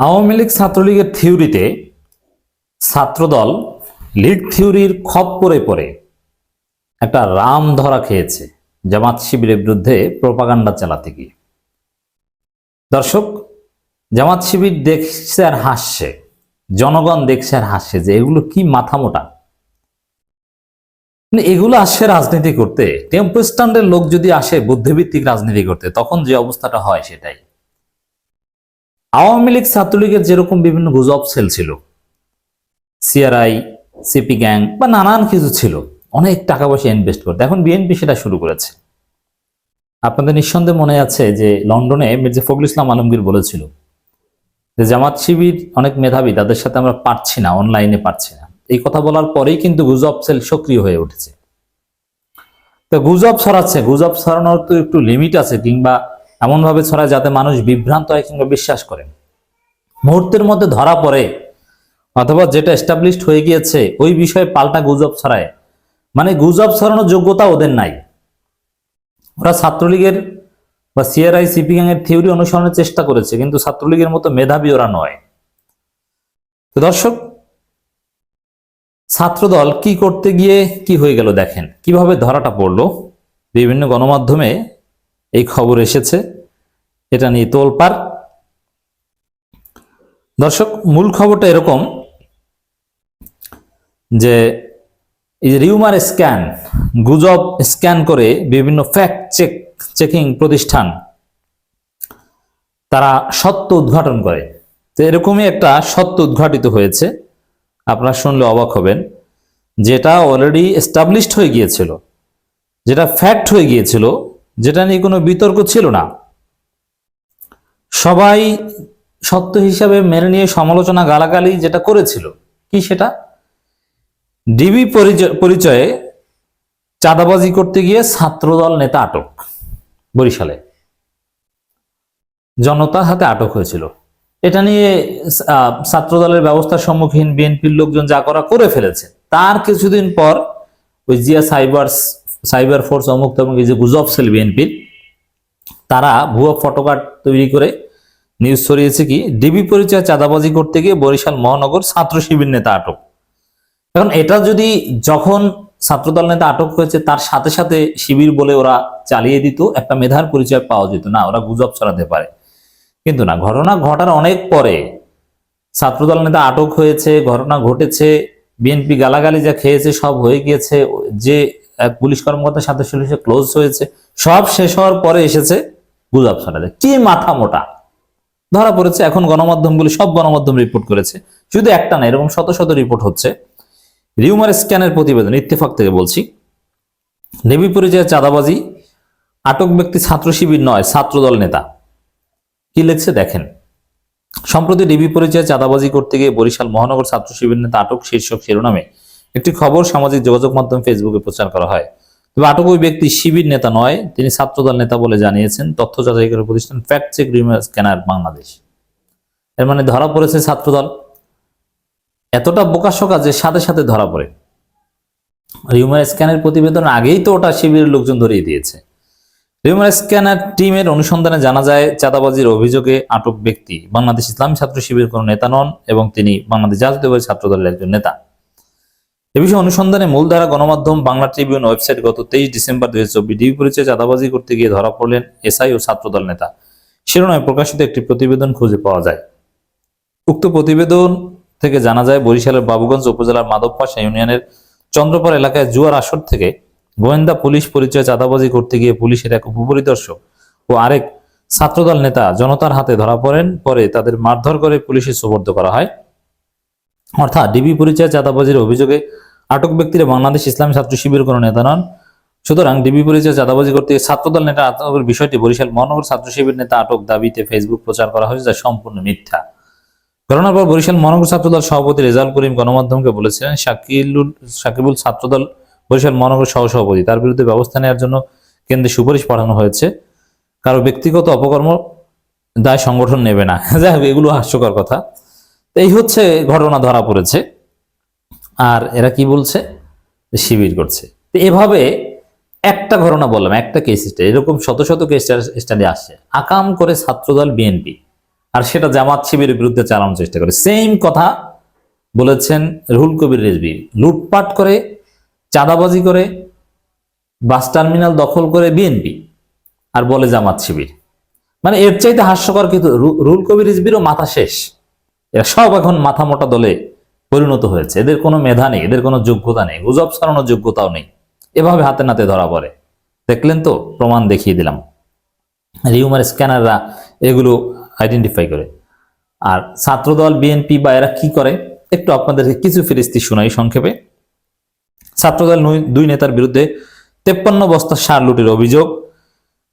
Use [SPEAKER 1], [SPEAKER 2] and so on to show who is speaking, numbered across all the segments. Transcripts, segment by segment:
[SPEAKER 1] আওয়ামী লীগ ছাত্রলীগের থিওরিতে ছাত্রদল লিগ থিওরির খপ্পরে পড়ে একটা রাম ধরা খেয়েছে জামাত শিবিরের বিরুদ্ধে প্রপাগান্ডা চালাতে গিয়ে। দর্শক, জামাত শিবির দেখছে আর হাসছে, জনগণ দেখছে আর হাসছে যে এগুলো কি মাথা মোটা। মানে এগুলো আসছে রাজনীতি করতে, টেম্পো স্ট্যান্ডের লোক যদি আসে বুদ্ধিভিত্তিক রাজনীতি করতে, তখন যে অবস্থাটা হয় সেটাই। আওয়ামী লীগ ছাত্রলীগের যেরকম বিভিন্ন গুজব সেল ছিল সিআরআই, সিপি গ্যাং বা নানান কিছু ছিল, অনেক টাকা পয়সা ইনভেস্ট করতে। এখন বিএনপি সেটা শুরু করেছে। আপনাদের নিঃসন্দেহে মনে আছে যে লন্ডনে মির্জা ফখরুল ইসলাম আলমগীর বলেছিল যে জামাত শিবির অনেক মেধাবী, তাদের সাথে আমরা পারছি না অনলাইনে পারছি না। এই কথা বলার পরেই কিন্তু গুজব সেল সক্রিয় হয়ে উঠেছে। তো গুজব ছড়াচ্ছে, গুজব ছড়ানোর তো একটু লিমিট আছে কিংবা এমনভাবে ছড়ায় যাতে মানুষ বিভ্রান্ত হয় কিংবা বিশ্বাস করে। মুহূর্তের মধ্যে ধরা পড়ে অথবা যেটা এস্টাবলিশড হয়ে গিয়েছে, ওই বিষয়ে পাল্টা গুজব ছড়ায়। মানে গুজব ছড়ানোর যোগ্যতা ওদের নাই। ওরা ছাত্রলীগের বা সিআরআই সিপিএং এর থিওরি অনুসরণের চেষ্টা করেছে, কিন্তু ছাত্রলীগের মতো মেধাবী ওরা নয়। তো দর্শক, ছাত্রদল কি করতে গিয়ে কি হয়ে গেল দেখেন। কীভাবে ধরাটা পড়ল? বিভিন্ন গণমাধ্যমে এই খবর এসেছে। এটা নিয়ে তোলপার দর্শক, মূল খবরটা এরকম যে এই রিউমার স্ক্যান, গুজব স্ক্যান করে বিভিন্ন ফ্যাক্ট চেক, চেকিং প্রতিষ্ঠান তারা সত্য উদ্ঘাটন করে। তো এরকমই একটা সত্য উদ্ঘাটিত হয়েছে। আপনারা শুনলে অবাক হবেন। যেটা অলরেডি এস্টাবলিশড হয়ে গিয়েছিল, যেটা ফ্যাক্ট হয়ে গিয়েছিল যেটা নিয়ে কোনো বিতর্ক ছিল না। সবাই সত্য হিসাবে মেনে নিয়ে সমালোচনা গালাগালি যেটা করেছিল, কি সেটা? ডিবি পরিচয়ে চাঁদাবাজি করতে গিয়ে ছাত্রদল নেতা আটক বরিশালে। জনতার হাতে আটক হয়েছিল। এটা নিয়ে ছাত্রদলের ব্যবস্থার সম্মুখীন বিএনপির লোকজন যা করা করে ফেলেছে, তার কিছুদিন পর ওই জিয়া সাইবার সাইবার ফোর্স অমুক্ত এবং এই যে গুজব সেল বিএনপির, তারা ভুয়া ফটোকার্ড তৈরি করে নিউজ ছড়িয়েছে কি ডিবি পরিচয় চাঁদাবাজি করতে গিয়ে বরিশাল মহানগর ছাত্র শিবির নেতা আটক। এখন এটা যদি যখন ছাত্রদল নেতা আটক হয়েছে, তার সাথে সাথে শিবির বলে ওরা চালিয়ে দিত, একটা মেধার পরিচয় পাওয়া যেত। না, ওরা গুজব ছড়াতে পারে। কিন্তু না, ঘটনা ঘটার অনেক পরে ছাত্রদল নেতা আটক হয়েছে, ঘটনা ঘটেছে, বিএনপি গালাগালি যা খেয়েছে সব হয়ে গিয়েছে, যে এক পুলিশ কর্মকর্তার সাথে সে ক্লোজ হয়েছে। সব শেষ হওয়ার পরে এসেছে গুজব ছড়াতে কি মাথা মোটা? ধরা পড়েছে, এখন গণমাধ্যমগুলি সব গণমাধ্যম রিপোর্ট করেছে। শুধু একটা না, এরকম শত শত রিপোর্ট হচ্ছে। রিউমার স্ক্যানের প্রতিবেদন, ইত্তেফাক থেকে বলছি। দেবী পরিচয় চাঁদাবাজি, আটক ব্যক্তি ছাত্র শিবির নয় ছাত্রদল নেতা। কি লিখছে দেখেন। সম্প্রতি ডিবি পরিচয় চাঁদাবাজি করতে গিয়ে বরিশাল মহানগর ছাত্র শিবির নেতা আটক শীর্ষক শিরোনামে একটি খবর সামাজিক যোগাযোগ মাধ্যম ফেসবুকে প্রচার করা হয়। তবে আটক ওই ব্যক্তি শিবির নেতা নয়, তিনি ছাত্রদল নেতা বলে জানিয়েছেন, তথ্য যাচাইকারী প্রতিষ্ঠান fact check rumour scanner Bangladesh. এর মানে ধরা পড়েছে ছাত্রদল। এতটা বোকাশোকা যে সাথে সাথে ধরা পড়ে। রিউমার স্ক্যানের প্রতিবেদন আগেই তো ওটা শিবিরের লোকজন ধরিয়ে দিয়েছে। রিউমার স্ক্যানার টিমের অনুসন্ধানে জানা যায়, চাঁদাবাজির অভিযোগে আটক ব্যক্তি বাংলাদেশ ইসলামী ছাত্র শিবির কোনো নেতা নন এবং তিনি বাংলাদেশ জাতীয়তাবাদী ছাত্র দলের একজন নেতা। এ বিষয়ে অনুসন্ধানে মূলধারা গণমাধ্যম বাংলা ট্রিবিউন ওয়েবসাইট গত তেইশ ডিসেম্বর দুই হাজার চব্বিশ পরিচয় চাঁদাবাজি করতে গিয়ে ধরা পড়লেন এসআই ও ছাত্রদল নেতা। শিরোনামে প্রকাশিত একটি প্রতিবেদন খুঁজে পাওয়া যায়। উক্ত প্রতিবেদন থেকে জানা যায়, বরিশালের বাবুগঞ্জ উপজেলার মাধবপাশা ইউনিয়নের চন্দ্রপাড় এলাকায় জুয়ার আসর থেকে গোয়েন্দা পুলিশ পরিচয় চাঁদাবাজি করতে গিয়ে পুলিশের এক উপপরিদর্শক ও আরেক ছাত্রদল নেতা জনতার হাতে ধরা পড়েন। পরে তাদের মারধর করে পুলিশে সুবর্দ করা হয়। অর্থাৎ ডিবি পরিচয় চাঁদাবাজির অভিযোগে আটক ব্যক্তিরা বাংলাদেশ ইসলামী ছাত্র শিবির কোনো নেতা নন। সুতরাং ডিবি পরিচয় চাঁদাবাজি করতে ছাত্রদল নেতা আটকের বিষয়টি বরিশাল মহানগর ছাত্র শিবির নেতা আটক দাবিতে ফেসবুক প্রচার করা হয়েছে যা সম্পূর্ণ মিথ্যা। ঘটনার পর বরিশাল মহানগর ছাত্রদল সভাপতি রেজাল করিম গণমাধ্যমকে বলেছিলেন, শাকিলুল সাকিবুল ছাত্রদল বরিশাল মহানগর সহসভাপতি। তার বিরুদ্ধে ব্যবস্থা নেওয়ার জন্য কেন্দ্রে সুপারিশ পাঠানো হয়েছে। কারও ব্যক্তিগত অপকর্ম দায় সংগঠন নেবে না। যাই হোক, এগুলো হাস্যকর কথা। এই হচ্ছে ঘটনা ধরা পড়েছে। আর এরা কি বলছে? শিবির করছে। তো এভাবে একটা ঘটনা বললাম, একটা কেস স্টাডি এরকম শত শত কেস স্টাডি আসছে। আকাম করে ছাত্রদল বিএনপি আর সেটা জামাত শিবিরের বিরুদ্ধে চালানোর চেষ্টা করে। সেম কথা বলেছেন রুহুল কবির রেজবি লুটপাট করে, চাঁদাবাজি করে, বাস টার্মিনাল দখল করে বিএনপি আর বলে জামাত শিবির। মানে এর চাইতে হাস্যকর কিন্তু রু- রুহুল কবির রিজবিরও মাথা শেষ। এরা সব এখন মাথা মোটা দলে পরিণত হয়েছে। এদের কোনো মেধা নেই, এদের কোনো যোগ্যতা নেই, গুজব ছড়ানোর যোগ্যতাও নেই। এভাবে হাতে নাতে ধরা পড়ে। দেখলেন তো? প্রমাণ দেখিয়ে দিলাম। রিউমার স্ক্যানাররা এগুলো আইডেন্টিফাই করে। আর ছাত্রদল, বিএনপি বা এরা কি করে? একটু আপনাদেরকে কিছু ফিরিস্তি শোনাই সংক্ষেপে। ছাত্রদল দুই নেতার বিরুদ্ধে তেপ্পান্ন বস্তা সার লুটের অভিযোগ।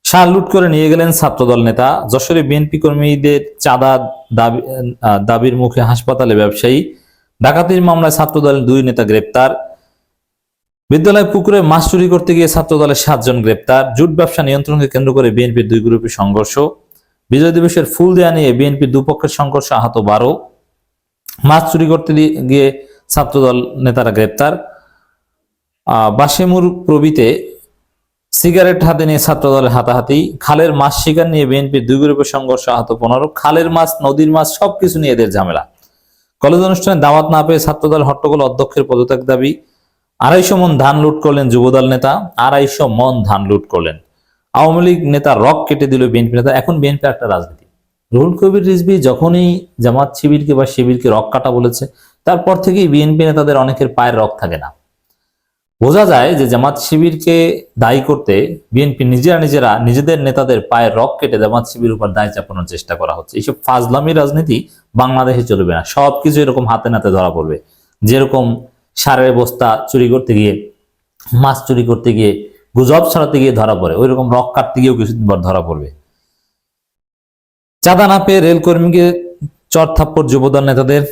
[SPEAKER 1] সার লুট করে নিয়ে গেলেন ছাত্রদল নেতা। যশোরে বিএনপি কর্মীদের চাঁদা দাবি দাবির মুখে হাসপাতালে ব্যবসায়ী। ডাকাতির মামলায় ছাত্রদলের দুই নেতা গ্রেপ্তার। বিদ্যালয় পুকুরে মাছ চুরি করতে গিয়ে ছাত্রদলের সাতজন গ্রেপ্তার। জুট ব্যবসা নিয়ন্ত্রণকে কেন্দ্র করে বিএনপির দুই গ্রুপের সংঘর্ষ। বিজয় দিবসের ফুল দেয়া নিয়ে বিএনপির দুপক্ষের সংঘর্ষ আহত বারো। মাছ চুরি করতে গিয়ে ছাত্রদল নেতারা গ্রেপ্তার। বাসেমুর প্রবীতে সিগারেট হাতে নিয়ে ছাত্রদলের হাতাহাতি, খালের মাছ শিকার নিয়ে বিএনপির দুই গ্রুপের সংঘর্ষ আহত পনেরো, খালের মাছ, নদীর মাছ সবকিছু নিয়ে এদের ঝামেলা। কলেজ অনুষ্ঠানে দাওয়াত না পেয়ে ছাত্রদল হট্টগোল অধ্যক্ষের পদত্যাগ দাবি। আড়াইশো মন ধান লুট করলেন যুবদল নেতা, আড়াইশো মন ধান লুট করলেন। আওয়ামী লীগ নেতা রক কেটে দিল বিএনপি নেতা, এখন বিএনপি একটা রাজনীতি। রুহুল কবির রিজভি যখনই জামাত শিবিরকে বা শিবিরকে রক কাটা বলেছে, তারপর থেকেই বিএনপি নেতাদের অনেকের পায়ের রক থাকে না। বোঝা যায় যে জামাত শিবিরকে দায়ী করতে বিএনপি নিজেরা নিজেরা নিজেদের নেতাদের পায়ের রক কেটে জামাত শিবির উপর দায় চাপানোর চেষ্টা করা হচ্ছে। এইসব ফাজলামি রাজনীতি বাংলাদেশে চলবে না। সবকিছু এরকম হাতে নাতে ধরা পড়বে। যেরকম সারের বস্তা চুরি করতে গিয়ে, মাছ চুরি করতে গিয়ে, গুজব ছড়াতে গিয়ে ধরা পড়ে ওই রকম রক কাটতে গিয়েও কিছুদিন পর ধরা পড়বে। চাঁদা না পেয়ে রেলকর্মীকে চর থাপ্পড় যুবদল নেতাদের।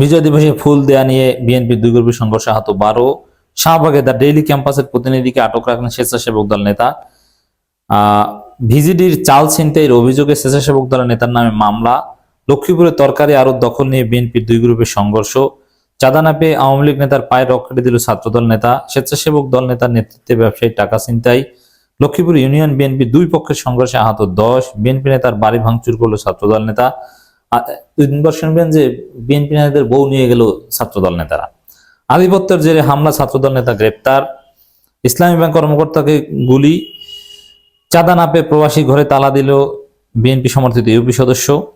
[SPEAKER 1] বিজয় দিবসে ফুল দেয়া নিয়ে বিএনপির দুই গ্রুপের সংঘর্ষে আহত বারো শাহবাগে দ্য ডেইলি ক্যাম্পাসের প্রতিনিধিকে আটক রাখেন স্বেচ্ছাসেবক দল নেতা। ভিজিডির চাল ছিনতাইয়ের অভিযোগে স্বেচ্ছাসেবক দলের নেতার নামে মামলা। লক্ষ্মীপুরে তরকারি আরও দখল নিয়ে বিএনপির দুই গ্রুপের সংঘর্ষ। চাঁদা না পেয়ে আওয়ামী লীগ নেতার পায়ে রক্ষাটে দিল ছাত্রদল নেতা। স্বেচ্ছাসেবক দল নেতার নেতৃত্বে ব্যবসায়ী টাকা ছিনতাই। লক্ষ্মীপুর ইউনিয়ন বিএনপি দুই পক্ষের সংঘর্ষে আহত দশ। বিএনপি নেতার বাড়ি ভাঙচুর করল ছাত্রদল নেতা। দুই দিন শুনবেন যে বিএনপি নেতাদের বউ নিয়ে গেল ছাত্রদল নেতারা। আধিপত্যের জেরে হামলা, ছাত্রদল নেতা গ্রেপ্তার। ইসলামী ব্যাংক কর্মকর্তাকে গুলি। চাঁদা না পেয়ে প্রবাসী ঘরে তালা দিল বিএনপি সমর্থিত ইউপি সদস্য।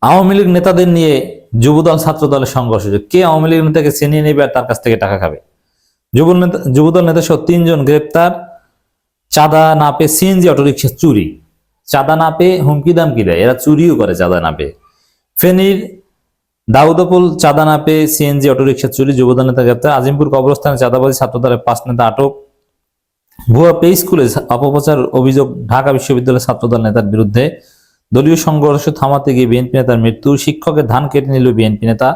[SPEAKER 1] আওয়ামী লীগ নেতাদের নিয়ে যুবদল ছাত্র দলের সংঘর্ষ। কে আওয়ামী লীগ নেতাকে ছিনিয়ে নেবে আর তার কাছ থেকে টাকা খাবে? যুব নেতা, যুবদল নেতা সহ তিনজন গ্রেপ্তার। চাঁদা না পেয়ে সিএনজি অটোরিকশা চুরি। চাঁদা না পেয়ে হুমকি দামকি দেয়? এরা চুরিও করে চাঁদা না পেয়ে। ফেনীর দাউদপুল চাঁদা না পেয়ে সিএনজি অটোরিকশা চুরি, যুবদল নেতা গ্রেপ্তার। আজিমপুর কবরস্থানে চাঁদাবাজি, ছাত্রদলের পাঁচ নেতা আটক। ভুয়া পে স্কুলে অপপ্রচার অভিযোগ ঢাকা বিশ্ববিদ্যালয়ের ছাত্রদল নেতার বিরুদ্ধে। দলীয় সংঘর্ষ থামাতে গিয়ে বিএনপি নেতার মৃত্যু, শিক্ষকের ধান কেটে নিল বিএনপি নেতা।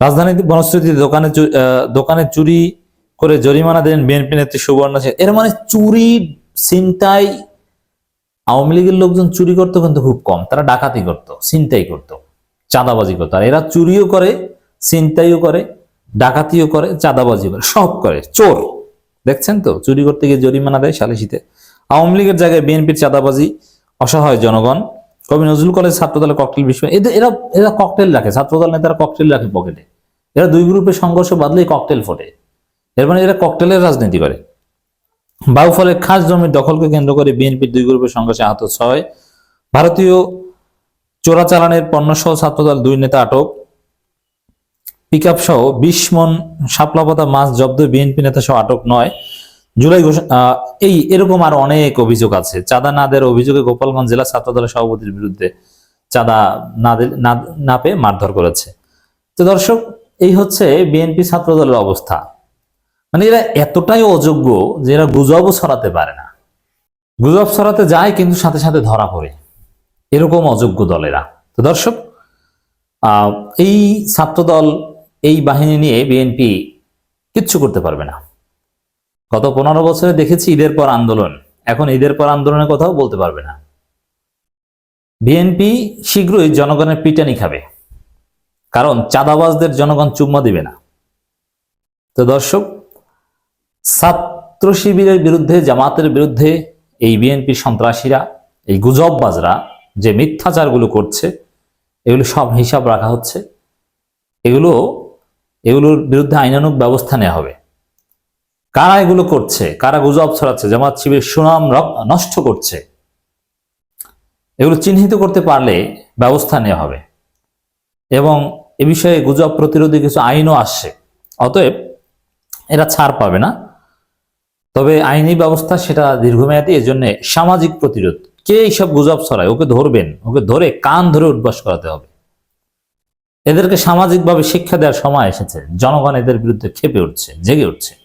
[SPEAKER 1] রাজধানীতে বনশ্রুতিতে দোকানে দোকানে চুরি করে জরিমানা দেন বিএনপি নেত্রী সুবর্ণ সেন। এর মানে চুরি, ছিনতাই, আওয়ামী লীগের লোকজন চুরি করতো কিন্তু খুব কম। তারা ডাকাতি করত, ছিনতাই করত। চাঁদাবাজি করতো আর এরা চুরিও করে, ছিনতাইও করে, ডাকাতিও করে, চাঁদাবাজি করে, সব করে, চোর। দেখছেন তো? চুরি করতে গিয়ে জরিমানা দেয় সালিসিতে আওয়ামী লীগের জায়গায় বিএনপির চাঁদাবাজি, অসহায় জনগণ, কবি নজরুল কলেজ ছাত্রদলের ককটেল বিষয় এদের, এরা এরা ককটেল রাখে, ছাত্রদল নেতারা ককটেল রাখে পকেটে এরা দুই গ্রুপের সংঘর্ষ বাদলেই ককটেল ফোটে। এর মানে এরা ককটেলের রাজনীতি করে। বাউফলের খাস জমির দখলকে কেন্দ্র করে বিএনপির দুই গ্রুপের সংঘর্ষে আহত ছয় ভারতীয় চোরাচালানের পণ্যসহ ছাত্রদল দুই নেতা আটক। পিকআপ সহ বিশ মন শাপলাপাতা মাছ জব্দ বিএনপি নেতা সহ আটক নয়। জুলাই এই এরকম আর অনেক অভিযোগ আছে। চাঁদা না দেওয়ার অভিযোগে গোপালগঞ্জ জেলা ছাত্রদলের সভাপতির বিরুদ্ধে চাঁদা না না পেয়ে মারধর করেছে। তো দর্শক, এই হচ্ছে বিএনপি ছাত্রদলের অবস্থা। মানে এরা এতটাই অযোগ্য যে এরা গুজবও ছড়াতে পারে না। গুজব ছড়াতে যায় কিন্তু সাথে সাথে ধরা পড়ে। এরকম অযোগ্য দলেরা। তো দর্শক এই ছাত্রদল, এই বাহিনী নিয়ে বিএনপি কিচ্ছু করতে পারবে না। গত পনেরো বছরে দেখেছি ঈদের পর আন্দোলন। এখন ঈদের পর আন্দোলনের কথাও বলতে পারবে না। বিএনপি শীঘ্রই জনগণের পিটানি খাবে। কারণ চাঁদাবাজদের জনগণ চুম্মা দিবে না। তো দর্শক, ছাত্র শিবিরের বিরুদ্ধে, জামাতের বিরুদ্ধে এই বিএনপি সন্ত্রাসীরা, এই গুজববাজরা যে মিথ্যাচারগুলো করছে, এগুলো সব হিসাব রাখা হচ্ছে। এগুলো, এগুলোর বিরুদ্ধে আইনানুক ব্যবস্থা নেওয়া হবে। কারা এগুলো করছে? কারা গুজব ছড়াচ্ছে? জামাত শিবির সুনাম নষ্ট করছে। এগুলো চিহ্নিত করতে পারলে ব্যবস্থা নেওয়া হবে। এবং এ বিষয়ে গুজব প্রতিরোধী কিছু আইনও আসছে। অতএব এরা ছাড় পাবে না। তবে আইনি ব্যবস্থা সেটা দীর্ঘমেয়াদী, এজন্য সামাজিক প্রতিরোধ। কে এইসব গুজব ছড়ায়? ওকে ধরবেন, ওকে ধরে কান ধরে উদ্বাস করাতে হবে। এদেরকে সামাজিকভাবে শিক্ষা দেওয়ার সময় এসেছে। জনগণ এদের বিরুদ্ধে খেপে উঠছে, জেগে উঠছে।